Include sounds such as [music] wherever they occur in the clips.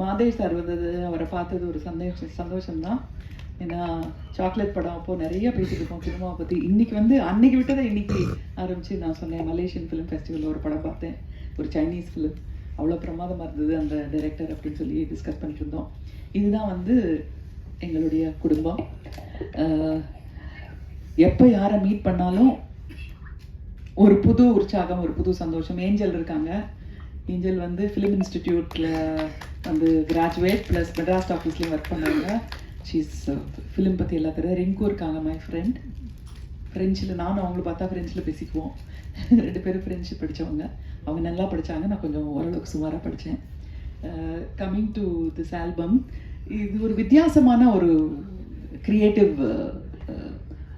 Madhesh sir வந்தது அவரை பார்த்தது ஒரு சந்தோஷம் சந்தோஷம்தான். ஏன்னா சாக்லேட் படம் அப்போது நிறைய பேசிட்டு இருக்கோம் சினிமாவை பற்றி இன்னைக்கு வந்து அன்னைக்கு விட்டதை இன்னைக்கு ஆரம்பிச்சு நான் சொன்னேன். மலேசியன் ஃபிலிம் ஃபெஸ்டிவலில் ஒரு படம் பார்த்தேன். ஒரு சைனீஸ் ஃபிலிம் அவ்வளோ பிரமாதமாக இருந்தது அந்த டைரக்டர் அப்படின்னு சொல்லி டிஸ்கஸ் பண்ணிட்டு இருந்தோம். இதுதான் வந்து எங்களுடைய குடும்பம். எப்போ யாரை மீட் பண்ணாலும் ஒரு புது உற்சாகம் ஒரு புது சந்தோஷம். ஏஞ்சல் இருக்காங்க. ஏஞ்சல் வந்து ஃபிலிம் இன்ஸ்டிடியூட்டில் வந்து கிராஜுவேட் ப்ளஸ் மெட்ராஸ் ஆஃபீஸ்லேயும் ஒர்க் பண்ணாங்க. ஷீஸ் ஃபிலிம் பற்றி எல்லா தெரியாது ரிங்கு இருக்காங்க மை ஃப்ரெண்ட் ஃப்ரெஞ்சில் நானும் அவங்கள பார்த்தா ஃப்ரெஞ்சில் பேசிக்குவோம். ரெண்டு பேரும் ஃப்ரெஞ்சு படித்தவங்க அவங்க நல்லா படித்தாங்க நான் கொஞ்சம் ஓரளவுக்கு சுமாராக படித்தேன் கம்மிங் டு திஸ் ஆல்பம் இது ஒரு வித்தியாசமான ஒரு க்ரியேட்டிவ் uh, uh,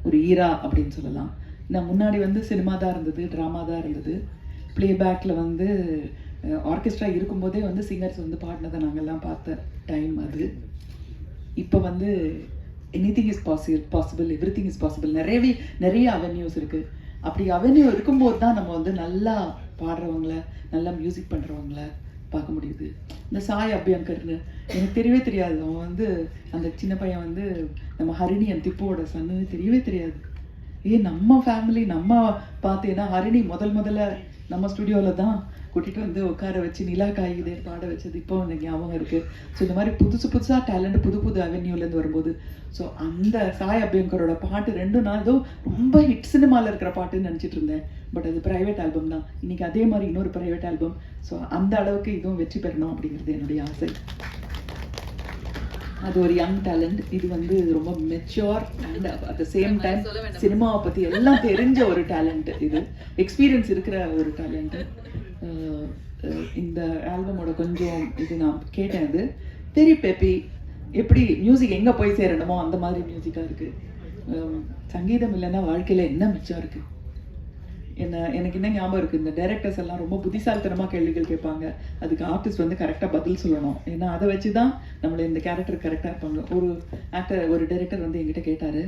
ஒரு ஈரா அப்படின்னு சொல்லலாம். நான் முன்னாடி வந்து சினிமா தான் இருந்தது ட்ராமா தான் இருந்தது. ப்ளேபேக்கில் வந்து ஆர்கெஸ்ட்ரா இருக்கும்போதே வந்து சிங்கர்ஸ் வந்து பாடினதை நாங்கள்லாம் பார்த்த டைம் அது. இப்போ வந்து anything is possible possible everything is possible நிறையவே நிறைய அவென்யூஸ் இருக்குது அப்படி அவென்யூ இருக்கும்போது தான் நம்ம வந்து நல்லா பாடுறவங்கள நல்லா மியூசிக் பண்ணுறவங்கள பார்க்க முடியுது. இந்த சாய் அபியங்கர்னு எனக்கு தெரியவே தெரியாது. அவன் வந்து அந்த சின்ன பையன் வந்து நம்ம ஹரிணி அன் திப்போட சன்னு தெரியவே தெரியாது. ஏ நம்ம ஃபேமிலி நம்ம பார்த்தீங்கன்னா ஹரிணி முதல் முதல்ல நம்ம ஸ்டுடியோவில் தான் கூட்டிகிட்டு வந்து உட்கார வச்சு நிலா காய்குதே பாட வச்சது. இப்போ எனக்கு ஞாபகம் இருக்குது ஸோ இந்த மாதிரி புதுசு புதுசாக டேலண்ட் புது புது அவென்யூலேருந்து வரும்போது ஸோ அந்த சாய் அபியங்கரோட பாட்டு ரெண்டு நாள் ஏதோ ரொம்ப ஹிட் சினிமாவில் இருக்கிற பாட்டுன்னு நினச்சிட்டு இருந்தேன். பட் அது ப்ரைவேட் ஆல்பம் தான். இன்னைக்கு அதே மாதிரி இன்னொரு ப்ரைவேட் ஆல்பம் ஸோ அந்த அளவுக்கு இதுவும் வெற்றி பெறணும் அப்படிங்கிறது என்னுடைய ஆசை. அது ஒரு யங் டேலண்ட் இது வந்து ரொம்ப mature and at the same time சினிமாவை பற்றி எல்லாம் தெரிஞ்ச ஒரு டேலண்ட் இது. எக்ஸ்பீரியன்ஸ் இருக்கிற ஒரு டேலண்ட் [laughs] இந்த ஆல்பமோட கொஞ்சம் இது நான் கேட்டேன் அது. தெரி பெப்பி எப்படி மியூசிக் எங்கே போய் சேரணுமோ அந்த மாதிரி மியூசிக்காக இருக்குது சங்கீதம் இல்லைன்னா வாழ்க்கையில் என்ன மிச்சம் இருக்குது என்ன எனக்கு என்ன ஞாபகம் இருக்குது இந்த டைரக்டர்ஸ் எல்லாம் ரொம்ப புத்திசாலித்தனமாக கேள்விகள் கேட்பாங்க. அதுக்கு ஆர்டிஸ்ட் வந்து கரெக்டாக பதில் சொல்லணும். ஏன்னா அதை வச்சு தான் நம்மளை இந்த கேரக்டர் கரெக்டாக இருப்பாங்க. ஒரு ஆக்டர் ஒரு டைரக்டர் வந்து எங்கிட்ட கேட்டார்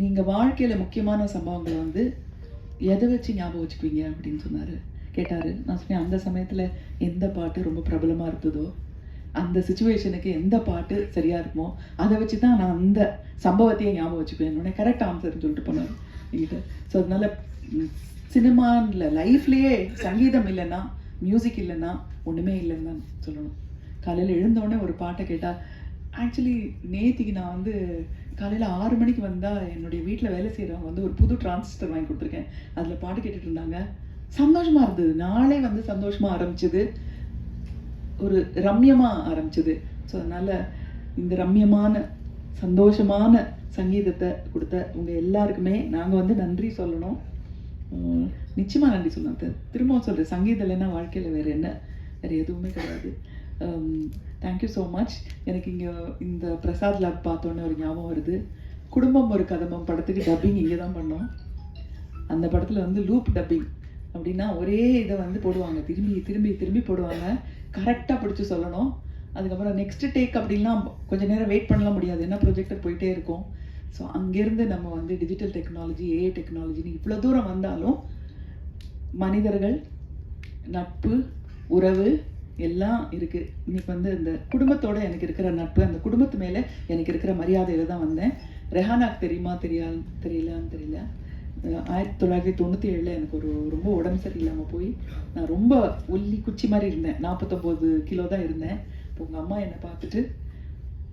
நீங்கள் வாழ்க்கையில் முக்கியமான சம்பவங்களை வந்து எதை வச்சு ஞாபகம் வச்சுக்குவீங்க? அப்படின்னு சொன்னார். கேட்டார் நான் சொன்னேன் அந்த சமயத்தில் எந்த பாட்டு ரொம்ப பிரபலமாக இருந்ததோ அந்த சுச்சுவேஷனுக்கு எந்த பாட்டு சரியாக இருக்குமோ அதை வச்சு தான் நான் அந்த சம்பவத்தையே ஞாபகம் வச்சுக்குவேன். உடனே கரெக்ட் ஆன்சர்னு சொல்லிட்டு போனார். இது. ஸோ அதனால சினிமான்ல லைஃப்லேயே சங்கீதம் இல்லைன்னா மியூசிக் இல்லைன்னா ஒன்றுமே இல்லைன்னு தான் சொல்லணும். காலையில் எழுந்தோடனே ஒரு பாட்டை கேட்டால் ஆக்சுவலி நேத்திக்கு நான் வந்து காலையில் ஆறு மணிக்கு வந்தால் என்னுடைய வீட்டில் வேலை செய்கிறவங்க வந்து ஒரு புது டிரான்சிஸ்டர் வாங்கி கொடுத்துருக்கேன். அதில் பாட்டு கேட்டுட்டு இருந்தாங்க. சந்தோஷமாக இருந்தது. நாளே வந்து சந்தோஷமாக ஆரம்பிச்சது. ஒரு ரம்யமாக ஆரம்பிச்சது. ஸோ அதனால் இந்த ரம்யமான சந்தோஷமான சங்கீதத்தை கொடுத்த உங்கள் எல்லாருக்குமே நாங்கள் வந்து நன்றி சொல்லணும். நிச்சயமாக நன்றி சொல்லணும். திரும்பவும் சொல்கிறேன் சங்கீதம் இல்லைன்னா வாழ்க்கையில் வேறு என்ன? வேறு எதுவுமே கிடையாது. தேங்க்யூ ஸோ மச் எனக்கு இங்கே இந்த பிரசாத் லேப் பார்த்தோன்னே ஒரு ஞாபகம் வருது. குடும்பம் ஒரு கதம்பம் படத்துக்கு டப்பிங் இங்கே தான் பண்ணோம். அந்த படத்தில் வந்து லூப் டப்பிங் அப்படின்னா ஒரே இதை வந்து போடுவாங்க. திரும்பி திரும்பி திரும்பி போடுவாங்க. கரெக்டாக பிடிச்சி சொல்லணும். அதுக்கப்புறம் நெக்ஸ்ட் டேக் அப்படின்லாம் கொஞ்ச நேரம் வெயிட் பண்ணலாம் முடியாது. என்ன ப்ரொஜெக்டர் போயிட்டே இருக்கும். ஸோ அங்கேருந்து நம்ம வந்து டிஜிட்டல் டெக்னாலஜி ஏஐ டெக்னாலஜின்னு இவ்வளோ தூரம் வந்தாலும் மனிதர்கள் நட்பு உறவு எல்லாம் இருக்குது இன்னைக்கு வந்து இந்த குடும்பத்தோட எனக்கு இருக்கிற நட்பு அந்த குடும்பத்து மேலே எனக்கு இருக்கிற மரியாதையில் தான் வந்தேன். ரெஹானாக்கு தெரியுமா? தெரியா தெரியலான்னு தெரியல. ஆயிரத்தி தொள்ளாயிரத்தி தொண்ணூற்றி ஏழில் எனக்கு ஒரு ரொம்ப உடம்பு சரியில்லாமல் போய் நான் ரொம்ப ஒல்லி குச்சி மாதிரி இருந்தேன். நாற்பத்தொம்போது கிலோ தான் இருந்தேன். இப்போ உங்கள் அம்மா என்னை பார்த்துட்டு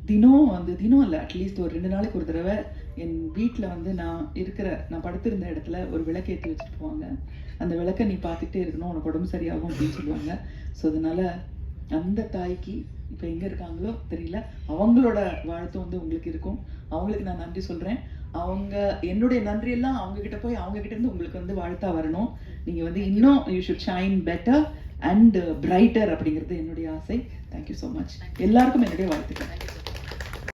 தினம் வந்து தினம் இல்லை அட்லீஸ்ட் ஒரு ரெண்டு நாளைக்கு ஒரு தடவை என் வீட்டில் வந்து நான் இருக்கிற நான் படுத்திருந்த இடத்துல ஒரு விளக்கேற்றி வச்சுட்டு போவாங்க. அந்த விளக்கை நீ பார்த்துக்கிட்டே இருக்கணும் உனக்கு உடம்பு சரியாகும் அப்படின்னு சொல்லுவாங்க. ஸோ அதனால அந்த தாய்க்கு இப்போ எங்கே இருக்காங்களோ தெரியல. அவங்களோட வாழ்த்து வந்து உங்களுக்கு இருக்கும். அவங்களுக்கு நான் நன்றி சொல்கிறேன் அவங்க என்னுடைய நன்றியெல்லாம் அவங்க கிட்ட போய் அவங்க கிட்டேருந்து உங்களுக்கு வந்து வாழ்த்தா வரணும். நீங்கள் வந்து இன்னும் you should shine better and brighter அப்படிங்கிறது என்னுடைய ஆசை. தேங்க்யூ ஸோ மச் எல்லாருக்கும் என்னுடைய வாழ்த்துக்கள்.